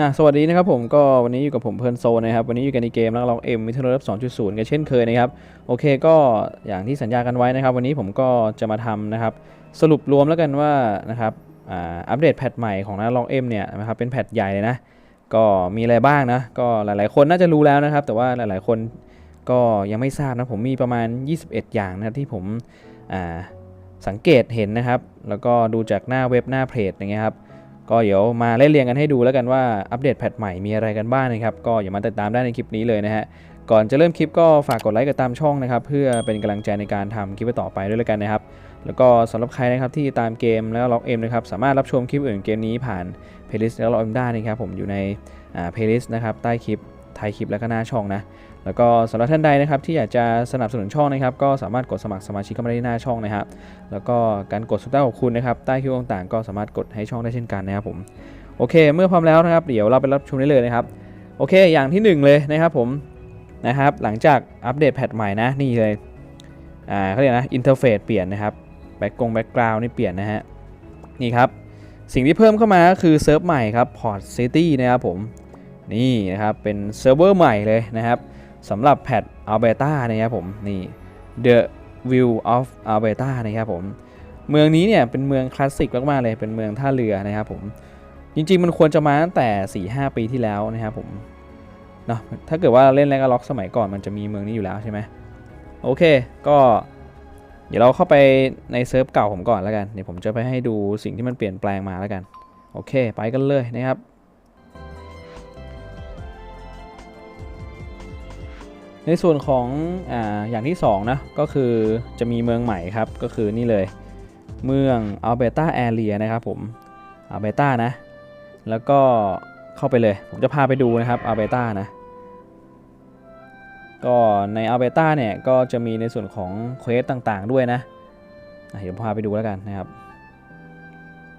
อะสวัสดีนะครับผมก็วันนี้อยู่กับผมเพลิร์นโซนะครับ วันนี้อยู่กันในเกมแล้วเราเอ็มมิเทเลิฟ2.0กันเช่นเคยนะครับ โอเคก็อย่างที่สัญญากันไว้นะครับ วันนี้ผมก็จะมาทำนะครับ สรุปรวมแล้วกันว่านะครับอัปเดตแพทใหม่ของนักลองเอ็มเนี่ยนะครับเป็นแพทใหญ่เลยนะ ก็มีอะไรบ้างนะ ก็หลายๆ คนน่าจะรู้แล้วนะครับ แต่ว่าหลายๆ คนก็ยังไม่ทราบนะผมมีประมาณ 21 อย่างนะครับที่ผมสังเกตเห็นนะครับ แล้วก็ดูจากหน้าเว็บหน้าเพจอย่างเงี้ยครับ ก็เดี๋ยวมาไล่เรียงกันให้ดูแล้วกันว่าอัปเดตแพทใหม่มีอะไรกันบ้างนะครับ ก็อย่ามาติดตามได้ในคลิปนี้เลยนะฮะก่อนจะเริ่มคลิปก็ฝากกดไลค์กดตามช่องนะครับเพื่อเป็นกำลังใจในการทำคลิปต่อไปด้วยแล้วกันนะครับ แล้วก็สำหรับใครนะครับที่ตามเกมแล้วล็อกเอ็มนะครับสามารถรับชมคลิปอื่นเกมนี้ผ่านเพลย์ลิสต์แล้วล็อกเอ็มได้นะครับผมอยู่ในเพลย์ลิสต์นะครับใต้คลิปท้ายคลิปแล้วก็หน้าช่องนะ แล้วก็สำหรับท่านใดนะครับที่อยากจะสนับสนุนช่องนะครับ ก็สามารถกดสมัครสมาชิกเข้ามาได้ที่หน้าช่องนะครับ แล้วก็การกดสุดท้าของคุณนะครับใต้คลิปต่างๆ ก็สามารถกดให้ช่องได้เช่นกันนะครับผมโอเค เมื่อพร้อมแล้วนะครับเดี๋ยวเราไปรับชมได้เลยนะครับโอเค อย่างที่หนึ่งเลยนะครับผมนะครับหลังจากอัปเดตแพทใหม่นะนี่เลยอ่าเขาเรียกนะอินเทอร์เฟซเปลี่ยนนะครับแบ็กกงแบ็กกราวน์นี่เปลี่ยนนะฮะนี่ครับสิ่งที่เพิ่มเข้ามาก็คือเซิร์ฟใหม่ครับ Port City นะครับผมนี่นะครับเป็นเซิร์ฟเวอร์ใหม่เลยนะครับ สำหรับแพท Alberta นะครับผมนี่ The View of Alberta นะครับผมเมืองนี้เนี่ยเป็นเมืองคลาสสิกมากๆเลยเป็นเมืองท่าเรือนะครับผมจริงๆมันควรจะมาตั้งแต่ 4-5 ปีที่แล้วนะครับผมเนาะถ้าเกิดว่าเล่นแลกล็อกสมัยก่อนมันจะมีเมืองนี้อยู่แล้วใช่ไหมโอเคก็เดี๋ยวเราเข้าไปในเซิร์ฟเก่าผมก่อนแล้วกันเดี๋ยวผมจะไปให้ดูสิ่งที่มันเปลี่ยนแปลงมาแล้วกันโอเค ไปกันเลยนะครับ ในส่วนของออย่างที่2นะก็คือจะมีเมืองใหม่ครับก็คือนี่เลยเมืองอัลเบต้าแอเรียนะครับผมอัลเบต้านะ แล้วก็เข้าไปเลย ผมจะพาไปดูนะครับอัลเบต้านะ ก็ในอัลเบต้าเนี่ยก็จะมีในส่วนของเควสต่างๆด้วยนะเดี๋ยวพาไปดูแล้วกันนะครับ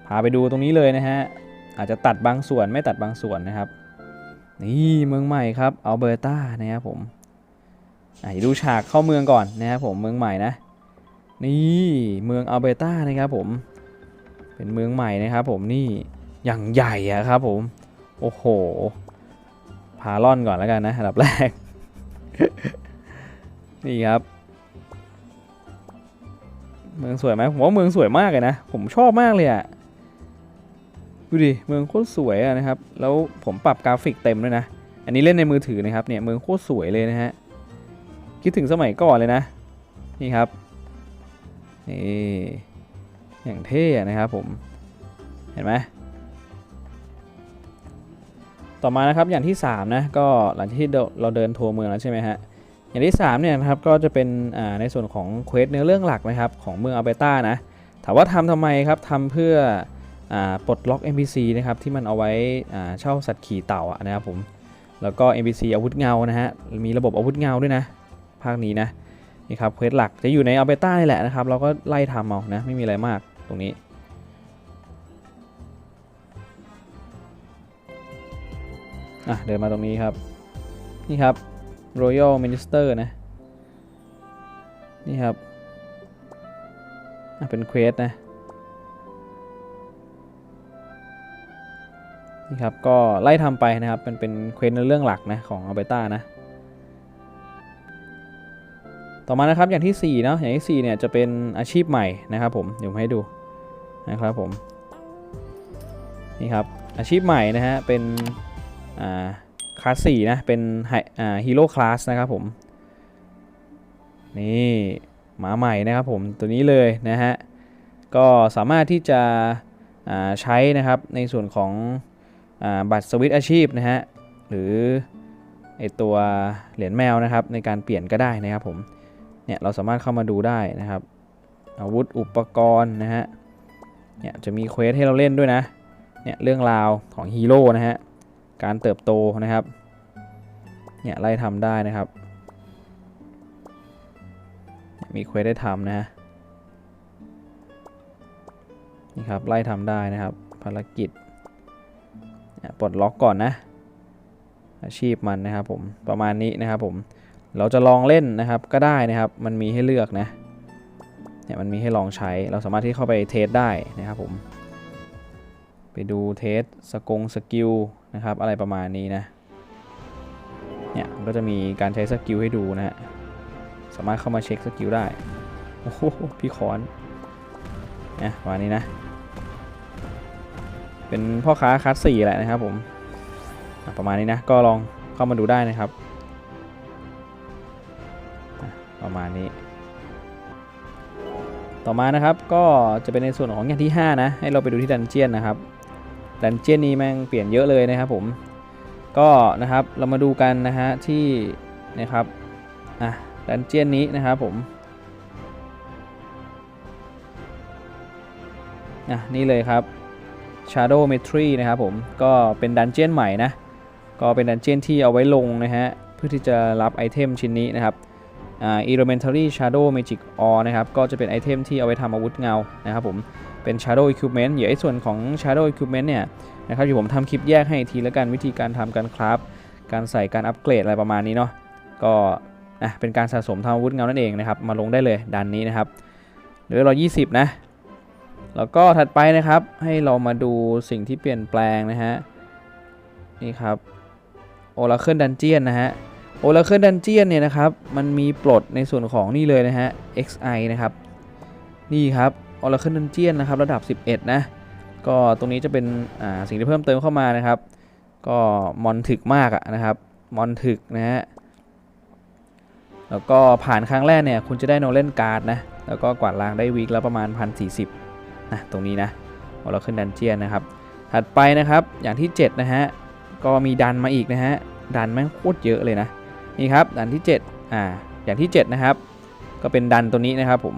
พาไปดูตรงนี้เลยนะฮะอาจจะตัดบางส่วนไม่ตัดบางส่วนนะครับ นี่เมืองใหม่ครับอัลเบต้านะครับผม ดูฉากเข้าเมืองก่อนนะครับผมเมืองใหม่นะ นี่เมืองอัลเบต้านะครับผม เป็นเมืองใหม่นะครับผมนี่อย่างใหญ่อะครับผม โอ้โห พาล่อนก่อนแล้วกันนะอันดับแรก นี่ครับ เมืองสวยไหมผมว่าเมืองสวยมากเลยนะ ผมชอบมากเลยอะดูดิเมืองโคตรสวยอะนะครับ แล้วผมปรับกราฟิกเต็มด้วยนะ อันนี้เล่นในมือถือนะครับเนี่ยเมืองโคตรสวยเลยนะฮะ คิดถึงสมัยก่อนเลยนะ นี่ครับ นี่ อย่างเท่นะครับผม เห็นไหมต่อมานะครับอย่างที่ 3 นะ ก็หลังจากที่เราเดินทัวร์เมืองแล้วใช่ไหมฮะอย่างที่3เนี่ยนะครับก็จะเป็นในส่วนของเควสเนื้อเรื่องหลักนะครับของเมืองอัลเบต้านะถามว่าทำทำไมครับทำเพื่ออปลดล็อก NPC นะครับที่มันเอาไว้เช่าสัตว์ขี่เต่านะครับผมแล้วก็ NPC อาวุธเงานะฮะมีระบบอาวุธเงาด้วยนะ ภาคนี้นะนี่ครับเควสหลักจะอยู่ในอัลเบต้านี่แหละนะครับ เราก็ไล่ทำเอานะไม่มีอะไรมากตรงนี้อะเดินมาตรงนี้ครับ นี่ครับ Royal Minister นะ นี่ครับอะเป็นเควสนะ นี่ครับ ก็ไล่ทำไปนะครับมันเป็นเควสในเรื่องหลักนะ ของอัลเบต้านะ ต่อมานะครับอย่างที่4เนาะอย่างที่4เนี่ยจะเป็นอาชีพใหม่นะครับผมเดี๋ยวผมให้ดูนะครับผมนี่ครับอาชีพใหม่นะฮะเป็นอ่าคลาสสี่นะเป็นอ่าฮีโร่คลาสนะครับผมนี่หมาใหม่นะครับผมตัวนี้เลยนะฮะก็สามารถที่จะอ่าใช้นะครับในส่วนของอาบัตรสวิตอาชีพนะฮะหรือไอตัวเหรียญแมวนะครับในการเปลี่ยนก็ได้นะครับผม เนี่ยเราสามารถเข้ามาดูได้นะครับ อาวุธอุปกรณ์นะฮะเนี่ยจะมีเควสให้เราเล่นด้วยนะเนี่ยเรื่องราวของฮีโร่นะฮะการเติบโตนะครับเนี่ยไล่ทำได้นะครับ มีเควสได้ทำนะฮะนี่ครับไล่ทำได้นะครับ ภารกิจเนี่ยปลดล็อกก่อนนะ อาชีพมันนะครับผมประมาณนี้นะครับผม เราจะลองเล่นนะครับก็ได้นะครับ มันมีให้เลือกนะเนี่ยมันมีให้ลองใช้เราสามารถที่เข้าไปเทสได้นะครับผม ไปดูเทสสกงสกิลนะครับ อะไรประมาณนี้นะเนี่ยก็จะมีการใช้สกิลให้ดูนะฮะสามารถเข้ามาเช็คสกิลได้โอ้โหพี่คอนเนี่ยประมาณนี้นะ เป็นพ่อค้าคัสสี่แหละนะครับผมประมาณนี้นะก็ลองเข้ามาดูได้นะครับ นี้ ต่อมานะครับก็จะเป็นในส่วนของอย่างที่ 5 นะ ให้เราไปดูที่ดันเจียนนะครับ ดันเจียนนี้แม่งเปลี่ยนเยอะเลยนะครับผม ก็นะครับเรามาดูกันนะฮะที่นะครับอะดันเจียนนี้นะครับผมอะนี่เลยครับ Shadow Metry นะครับผมก็เป็นดันเจียนใหม่นะ ก็เป็นดันเจียนที่เอาไว้ลงนะฮะ เพื่อที่จะรับไอเทมชิ้นนี้นะครับ Elementary Shadow Magic Ore นะครับ ก็จะเป็นไอเทมที่เอาไว้ทำอาวุธเงานะครับผมเป็น Shadow Equipment เดี๋ยวไอ้ส่วนของ Shadow Equipment เนี่ยนะครับเดี๋ยวผมทำคลิปแยกให้ทีแล้วกันวิธีการทำการคราฟการใส่การอัปเกรดอะไรประมาณนี้เนาะก็อะเป็นการสะสมทำอาวุธเงานั่นเองนะครับ มาลงได้เลยดันนี้นะครับเหลือร้อยยี่สิบนะ แล้วก็ถัดไปนะครับ ให้เรามาดูสิ่งที่เปลี่ยนแปลงนะฮะ นี่ครับ Oracle Dungeon นะฮะ Oracle Dungeon เนี่ยนะครับ มันมีปลดในส่วนของนี่เลยนะฮะ XI นะครับ นี่ครับ Oracle Dungeon นนะครับ ระดับ 11 นะ ก็ตรงนี้จะเป็นอ่าสิ่งที่เพิ่มเติมเข้ามานะครับ ก็มอนถึกมากอะนะครับ มอนถึกนะฮะ แล้วก็ผ่านครั้งแรกเนี่ย คุณจะได้โนเล่นการ์ดนะ แล้วก็กวาดล้างได้วีคละประมาณ 1,040นะ ตรงนี้นะพอเราขึ้นดันเจียนนะครับ ถัดไปนะครับ อย่างที่ 7 นะฮะ ก็มีดันมาอีกนะฮะ ดันแม่งโคตรเยอะเลยนะ นี่ครับดันที่7อ่าอย่างที่ 7 นะครับ ก็เป็นดันตัวนี้นะครับผม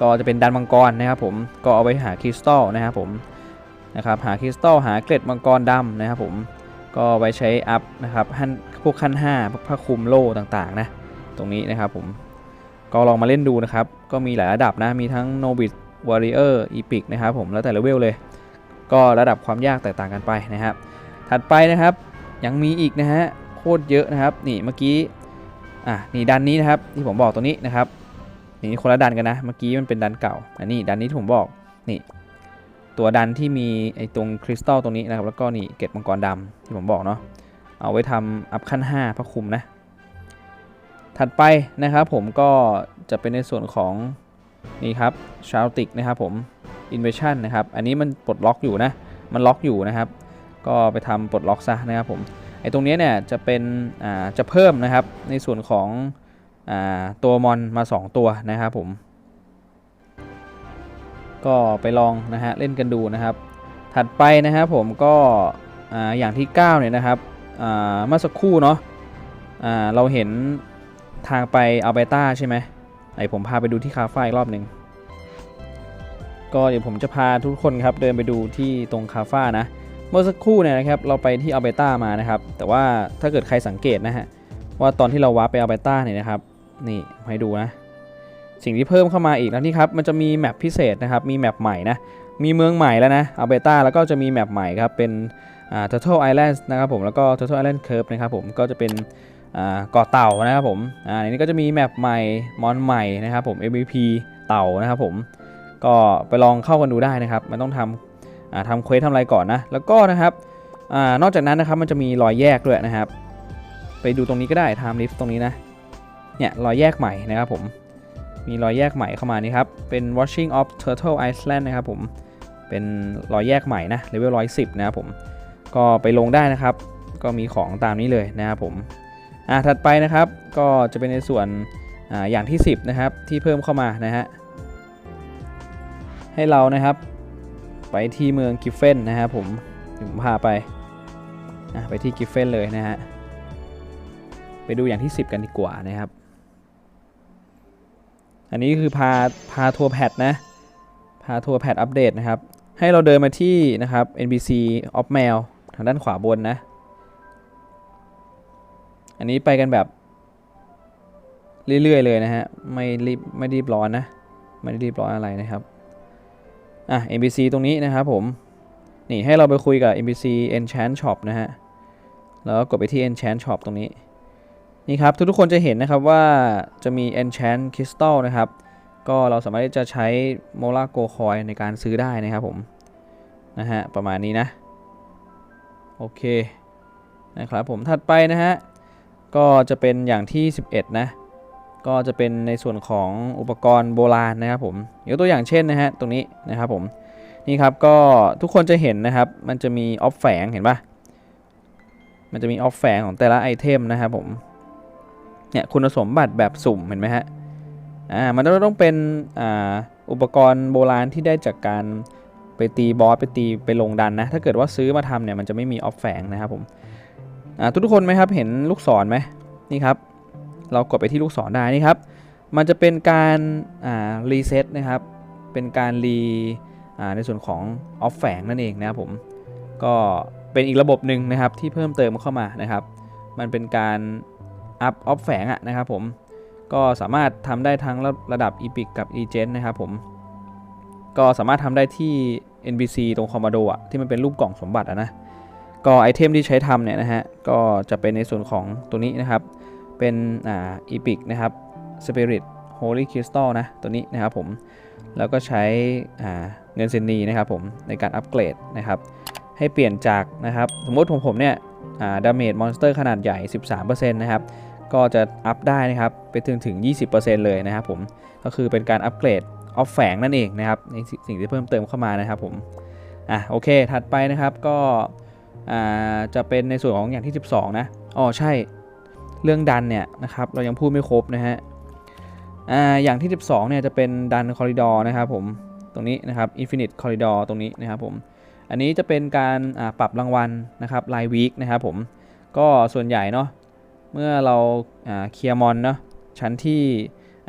ก็จะเป็นดันมังกรนะครับผมก็เอาไว้หาคริสตัลนะครับผมนะครับหาคริสตัลหาเกล็ดมังกรดำนะครับผมก็ไว้ใช้อัพนะครับขั้นพวกขั้น5พวกผ้าคลุมโล่ต่างๆนะตรงนี้นะครับผมก็ลองมาเล่นดูนะครับ ก็มีหลายระดับนะมีทั้ง Nobis Warrior Epic นะครับผมแล้วแต่เลเวลเลย ก็ระดับความยากแตกต่างกันไปนะครับ ถัดไปนะครับ ยังมีอีกนะฮะโคตรเยอะนะครับ นี่เมื่อกี้อะนี่ดันนี้นะครับที่ผมบอกตรงนี้นะครับนี่คนละดันกันนะเมื่อกี้มันเป็นดันเก่าอันนี้ดันนี้ที่ผมบอกนี่ ตัวดันที่มีไอ้ตรงคริสตัลตรงนี้นะครับ แล้วก็นี่เกล็ดมังกรดำที่ผมบอกเนาะเอาไว้ทำอัพขั้น 5 พระคุมนะ ถัดไปนะครับผมก็จะเป็นในส่วนของนี่ครับชาวติกนะครับผม Invasion นะครับ อันนี้มันปลดล็อกอยู่นะ มันล็อกอยู่นะครับ ก็ไปทำปลดล็อกซะนะครับผมไอ้ตรงนี้เนี่ยจะเป็นอ่าจะเพิ่มนะครับในส่วนของอ่าตัวมอนมา 2 ตัวนะครับผม ก็ไปลองนะฮะเล่นกันดูนะครับ ถัดไปนะครับผมก็อ่าอย่างที่ 9 เนี่ยนะครับอ่าเมื่อสักครู่เนาะอ่าเราเห็นทางไปอัลเบต้าใช่ไหมไอผมพาไปดูที่คาเฟ่อีกรอบหนึ่งก็เดี๋ยวผมจะพาทุกคนครับเดินไปดูที่ตรงคาเฟ่นะ เมื่อสักครู่เนี่ยนะครับเราไปที่อัลเบต้ามานะครับ แต่ว่าถ้าเกิดใครสังเกตนะฮะว่าตอนที่เราวาร์ปไปอัลเบต้าเนี่ยนะครับนี่ให้ดูนะสิ่งที่เพิ่มเข้ามาอีกแล้วนี่ครับมันจะมีแมปพิเศษนะครับมีแมปใหม่นะมีเมืองใหม่แล้วนะอัลเบต้าแล้วก็จะมีแมปใหม่ครับเป็นอ่า Turtle Island นะครับผมแล้วก็ Turtle Island Curve นะครับผมก็จะเป็นเกาะเต่านะครับผมอ่าในนี้ก็จะมีแมปใหม่ มอนใหม่นะครับผม MVP เต่านะครับผม ก็ไปลองเข้ากันดูได้นะครับ มันต้องทำอ่า ทำเควสทำอะไรก่อนนะ แล้วก็นะครับอนอกจากนั้นนะครับมันจะมีรอยแยกด้วยนะครับ ไปดูตรงนี้ก็ได้ Time Lift ตรงนี้นะ เนี่ยรอยแยกใหม่นะครับผม มีรอยแยกใหม่เข้ามานี่ครับ เป็น Watching of Turtle Island นะครับผม เป็นรอยแยกใหม่นะ เลเวล110นะครับผม ก็ไปลงได้นะครับ ก็มีของตามนี้เลยนะครับผม อ่าถัดไปนะครับก็จะเป็นในส่วนออย่างที่ 10 นะครับที่เพิ่มเข้ามานะฮะให้เรานะครับ ไปที่เมืองกิฟเฟนนะครับผมผมพาไปไปที่กิฟเฟนเลยนะฮะไปดูอย่างที่ 10 กันดีกว่านะครับ อันนี้คือพาพาทัวร์แพทนะ พาทัวร์แพทอัปเดตนะครับ ให้เราเดินมาที่นะครับ NPC of Mail ทางด้านขวาบนนะ อันนี้ไปกันแบบ เรื่อยๆเลยนะฮะ ไม่รีบไม่รีบร้อนนะ ไม่ได้รีบร้อนอะไรนะครับ อะ NPC ตรงนี้นะครับผม นี่ให้เราไปคุยกับ NPC Enchant Shop นะฮะ แล้วก็กดไปที่ Enchant Shop ตรงนี้ นี่ครับ ทุกๆคนจะเห็นนะครับว่าจะมี Enchant Crystal นะครับ ก็เราสามารถที่จะใช้ m o l a Go Coin ในการซื้อได้นะครับผม นะฮะ ประมาณนี้นะ โอเค นะครับผม ถัดไปนะฮะ ก็จะเป็นอย่างที่ 11 นะ ก็จะเป็นในส่วนของอุปกรณ์โบราณนะครับผมยกตัวอย่างเช่นนะฮะตรงนี้นะครับผมนี่ครับก็ทุกคนจะเห็นนะครับ มันจะมีออฟแฝงเห็นปะมันจะมีออฟแฝงของแต่ละไอเทมนะครับผมเนี่ยคุณสมบัติแบบสุ่มเห็นไหมฮะอ่ามันต้องต้องเป็นอ่าอุปกรณ์โบราณที่ได้จากการไปตีบอสไปตีไปลงดันนะ ถ้าเกิดว่าซื้อมาทำเนี่ยมันจะไม่มีออฟแฝงนะครับผมอ่าทุกๆคนไหมครับเห็นลูกศรไหมนี่ครับ เรากดไปที่ลูกศรได้นี่ครับ มันจะเป็นการรีเซ็ตนะครับ เป็นการรีในส่วนของออฟแฝงนั่นเองนะครับผม ก็เป็นอีกระบบหนึ่งนะครับที่เพิ่มเติมเข้ามานะครับ มันเป็นการอัพออฟแฝงอะนะครับผม ก็สามารถทำได้ทั้งระระดับ Epic กับ e g e n นะครับผม ก็สามารถทำได้ที่ NPC ตรงคอมมานโดอะที่มันเป็นรูปกล่องสมบัติอะนะ ก็ไอเทมที่ใช้ทำเนี่ยนะฮะ ก็จะเป็นในส่วนของตัวนี้นะครับ เป็นอ่า Epic นะครับ Spirit Holy Crystal นะ ตัวนี้นะครับผม แล้วก็ใช้อ่าเงินเซนนีนะครับผมในการอัปเกรดนะครับ ให้เปลี่ยนจากนะครับ สมมติของผมเนี่ยดาเมจมอนสเตอร์ขนาดใหญ่ 13%นะครับ ก็จะอัพได้นะครับ ไปถึงถึง 20%เลยนะครับผม ก็คือเป็นการอัปเกรดออฟแฝงนั่นเองนะครับ ในสิ่งที่เพิ่มเติมเข้ามานะครับผม อะโอเค ถัดไปนะครับก็อ่าจะเป็นในส่วนของอย่างที่ 12 นะ อ๋อใช่ เรื่องดันเนี่ยนะครับเรายังพูดไม่ครบนะฮะอ่าอย่างที่ 12เนี่ยจะเป็นดันคอริดอร์นะครับผมตรงนี้นะครับ Infinite Corridor ตรงนี้นะครับผมอันนี้จะเป็นการปรับรางวัลนะครับรายวีคนะครับผมก็ส่วนใหญ่เนาะเมื่อเราเคลียร์มอนเนาะชั้นที่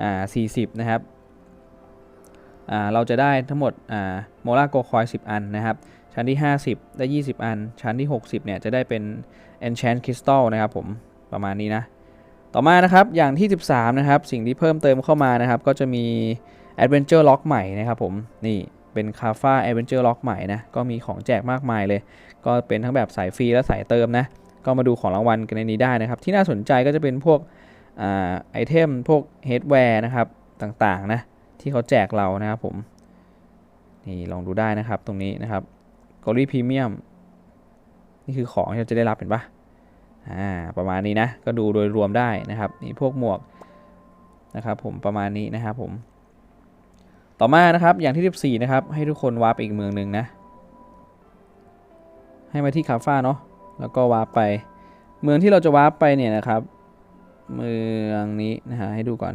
อ่า40 นะครับเราจะได้ทั้งหมดโมลาโกคอย 10 อันนะครับ ชั้นที่ 50 ได้ 20 อัน ชั้นที่ 60 เนี่ยจะได้เป็น Enchant Crystal นะครับผม ประมาณนี้นะ ต่อมานะครับอย่างที่ 13 นะครับ สิ่งที่เพิ่มเติมเข้ามานะครับ ก็จะมี Adventure Lock ใหม่นะครับผมนี่เป็น c a f a Adventure Lock ใหม่นะก็มีของแจกมากมายเลย ก็เป็นทั้งแบบสายฟรีและสายเติมนะก็มาดูของรางวัลกันในนี้ได้นะครับ ที่น่าสนใจก็จะเป็นพวกอไอเทมพวกเฮดแวร์นะครับต่างๆนะที่เขาแจกเรานะครับผมนี่ลองดูได้นะครับตรงนี้นะครับกอรี่พรีเมียมนี่คือของที่เราจะได้รับเห็นปะอ่า ประมาณนี้นะ ก็ดูโดยรวมได้นะครับนี่พวกหมวกนะครับผมประมาณนี้นะครับผม ต่อมานะครับอย่างที่ 14 นะครับ ให้ทุกคนวาร์ปอีกเมืองหนึ่งนะ ให้มาที่คาฟ้าเนาะแล้วก็วาร์ปไป เมืองที่เราจะวาร์ปไปเนี่ยนะครับ เมืองนี้นะฮะให้ดูก่อน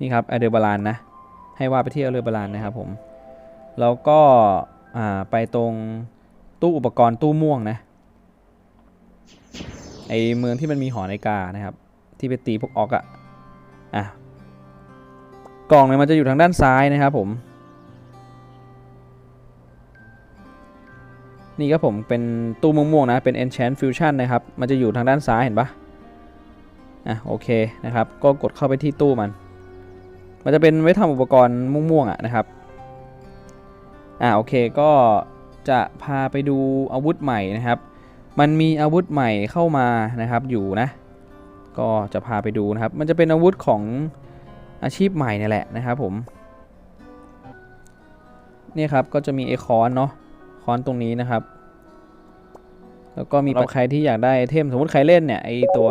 นี่ครับอเดอร์บาลานนะให้วาร์ปไปที่อเดอร์บาลานนะครับผมแล้วก็ไปตรง ตู้อุปกรณ์ตู้ม่วงนะไอเมืองที่มันมีหอนาฬิกานะครับ ที่ไปตีพวกออกอะอะกล่องเนี่ยมันจะอยู่ทางด้านซ้ายนะครับผม นี่ครับผมเป็นตู้ม่วงๆนะ เป็น Enchant Fusion นะครับ มันจะอยู่ทางด้านซ้ายเห็นปะอะโอเคนะครับ ก็กดเข้าไปที่ตู้มัน มันจะเป็นไว้ทำอุปกรณ์ม่วงๆอะนะครับ อะโอเคก็ จะพาไปดูอาวุธใหม่นะครับ มันมีอาวุธใหม่เข้ามานะครับอยู่นะ ก็จะพาไปดูนะครับ มันจะเป็นอาวุธของอาชีพใหม่เนี่ยแหละนะครับผมเนี่ยครับก็จะมีไอคอนเนาะคอนตรงนี้นะครับ แล้วก็มีใครที่อยากได้ไอเทมสมมติใครเล่นเนี่ยไอตัว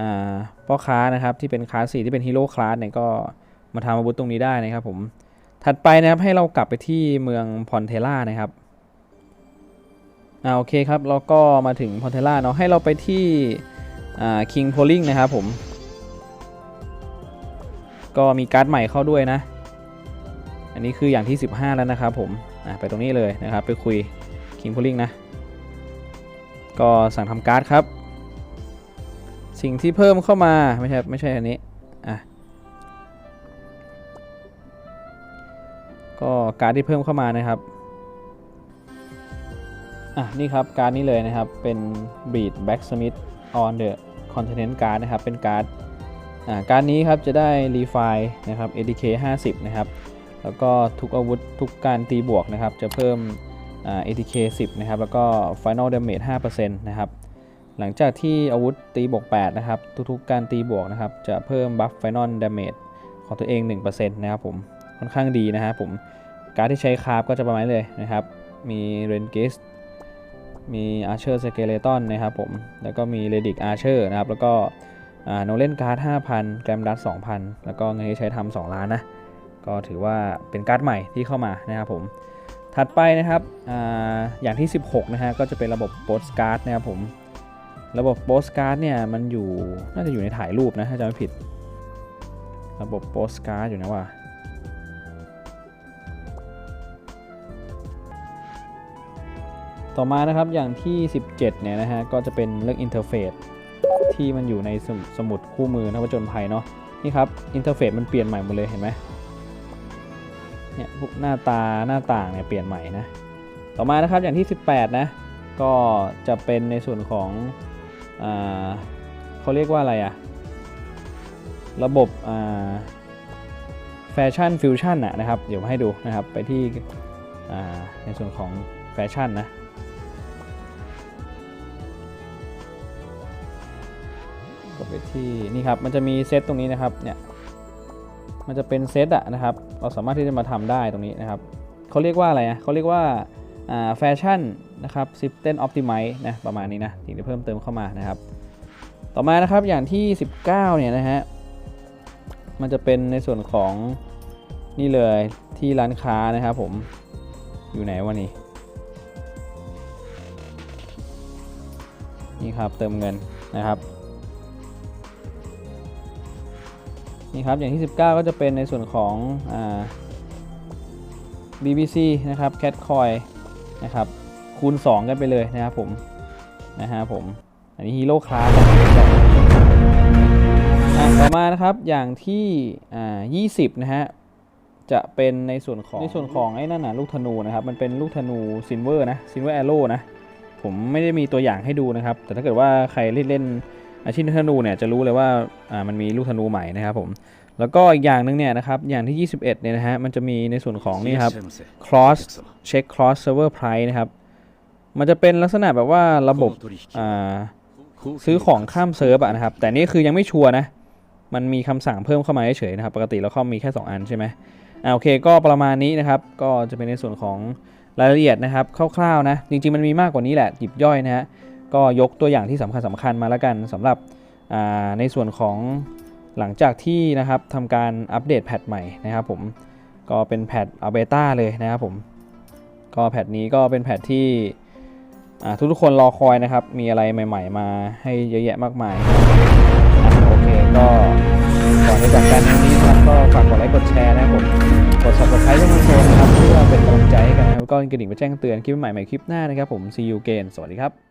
อ่าพ่อค้านะครับที่เป็นคลาสสี่ที่เป็นฮีโร่คลาสเนี่ยก็มาทำอาวุธตรงนี้ได้นะครับผม ถัดไปนะครับให้เรากลับไปที่เมืองพอนเทล่านะครับอ่าโอเคครับเราก็มาถึงพอนเทล่าเนาะให้เราไปที่อ่าคิงโพลิงนะครับผม ก็มีการ์ดใหม่เข้าด้วยนะ อันนี้คืออย่างที่ 15 แล้วนะครับผมอะไปตรงนี้เลยนะครับไปคุย King Pulling นะ ก็สั่งทำการ์ดครับ สิ่งที่เพิ่มเข้ามาไม่ใช่ไม่ใช่อันนี้ ก็การที่เพิ่มเข้ามานะครับอะนี่ครับการนี้เลยนะครับเป็น Breed Blacksmith on the Continent Card นะครับเป็นการ์ดอ่าการนี้ครับจะได้รีไฟนะครับ ADK 50 นะครับ แล้วก็ทุกอาวุธทุกการตีบวกนะครับ จะเพิ่มอ่า ATK 10 นะครับ แล้วก็ Final Damage 5%นะครับ หลังจากที่อาวุธตีบวก 8 นะครับ ทุกๆการตีบวกนะครับ จะเพิ่ม Buff Final Damage ของตัวเอง 1%นะครับผม ค่อนข้างดีนะครับผมการ์ดที่ใช้คาราฟก็จะประมาณเลยนะครับ มีเรนกิสมีอาร์เชอร์สเกเลตันนะครับผม แล้วก็มีเรดิกอาร์เชอร์นะครับ แล้วก็โนเล่นการ์ด 5,000 แกรมดัส2,000 แล้วก็เงินที่ใช้ทำ2ล้านนะ ก็ถือว่าเป็นการ์ดใหม่ที่เข้ามานะครับผม ถัดไปนะครับออย่างที่ 16 นะฮะ ก็จะเป็นระบบโปสการ์ดนะครับผม ระบบโปสการ์ดเนี่ยมันอยู่น่าจะอยู่ในถ่ายรูปนะถ้าจำไม่ผิด ระบบโปสการ์ดอยู่นะว่า ต่อมานะครับอย่างที่ 17 เนี่ยนะฮะก็จะเป็นเรื่องอินเทอร์เฟซที่มันอยู่ในสมุดสมุดคู่มือนักผจญภัยเนาะนี่ครับอินเทอร์เฟซมันเปลี่ยนใหม่หมดเลยเห็นไหมเนี่ยพวกหน้าตาหน้าต่างเนี่ยเปลี่ยนใหม่นะต่อมานะครับอย่างที่ 18 นะก็จะเป็นในส่วนของอ่าเขาเรียกว่าอะไรอะระบบแฟชั่นฟิวชั่นอะนะครับเดี๋ยวมาให้ดูนะครับไปที่อ่าในส่วนของแฟชั่นนะ ดไปที่นี่ครับมันจะมีเซตตรงนี้นะครับเนี่ยมันจะเป็นเซตอะนะครับเราสามารถที่จะมาทำได้ตรงนี้นะครับเขาเรียกว่าอะไรนะเขาเรียกว่าแฟชั่นนะครับซิ t เ n นอ p ติ i z e นะประมาณนี้นะสิ่งที่เพิ่มเติมเข้ามานะครับ ต่อมานะครับอย่างที่ 19เนี่ยนะฮะมันจะเป็นในส่วนของนี่เลยที่ร้านค้านะครับผมอยู่ไหนวะนี่นี่ครับเติมเงินนะครับ นี่ครับอย่างที่ 19 ก็จะเป็นในส่วนของอ่า BBC นะครับ Catcoin นะครับคูณ 2 กันไปเลยนะครับผมนะฮะผม อันนี้ฮีโร่คลาสต่อมานะครับอย่างที่อ่า20 นะฮะจะเป็นในส่วนของในส่วนของไอ้นั่นน่ะลูกธนูนะครับมันเป็นลูกธนูซินเวอร์นะซินเวอร์แอโร่นะผมไม่ได้มีตัวอย่างให้ดูนะครับ แต่ถ้าเกิดว่าใครเล่นเล่น อาชีพธนูเนี่ยจะรู้เลยว่าอ่ามันมีลูกธนูใหม่นะครับผมแล้วก็อีกอย่างหนึ่งเนี่ยนะครับอย่างที่ 21เนี่ยนะฮะมันจะมีในส่วนของนี่ครับ cross check cross server price นะครับมันจะเป็นลักษณะแบบว่าระบบอ่าซื้อของข้ามเซิร์ฟอะนะครับแต่นี่คือยังไม่ชัวร์นะมันมีคำสั่งเพิ่มเข้ามาเฉยๆนะครับ ปกติเราเข้ามีแค่ 2 อันใช่ไหมอ่าโอเคก็ประมาณนี้นะครับ ก็จะเป็นในส่วนของรายละเอียดนะครับคร่าวๆนะ จริงๆมันมีมากกว่านี้แหละหยิบย่อยนะฮะ ก็ยกตัวอย่างที่สำคัญสคัญมาแล้วกันสำหรับในส่วนของหลังจากที่นะครับทำการอัปเดตแพทใหม่นะครับผมก็เป็นแพทอัลเบต้าเลยนะครับผมก็แพทนี้ก็เป็นแพทที่อ่าทุกคนรอคอยนะครับ มีอะไรใหม่ ๆ มาให้เยอะแยะมากมายโอเคก็ก่อนจะจากกันนี้นะครับก็ฝากกดไลค์กดแชร์นะครับผมกด subscribe ให้ทุกคนนะครับเพื่อเป็นกำลังใจให้กันนะครับก็กระดิ่งไปแจ้งเตือนคลิปใหม่ๆคลิปหน้านะครับผม see you again สวัสดีครับ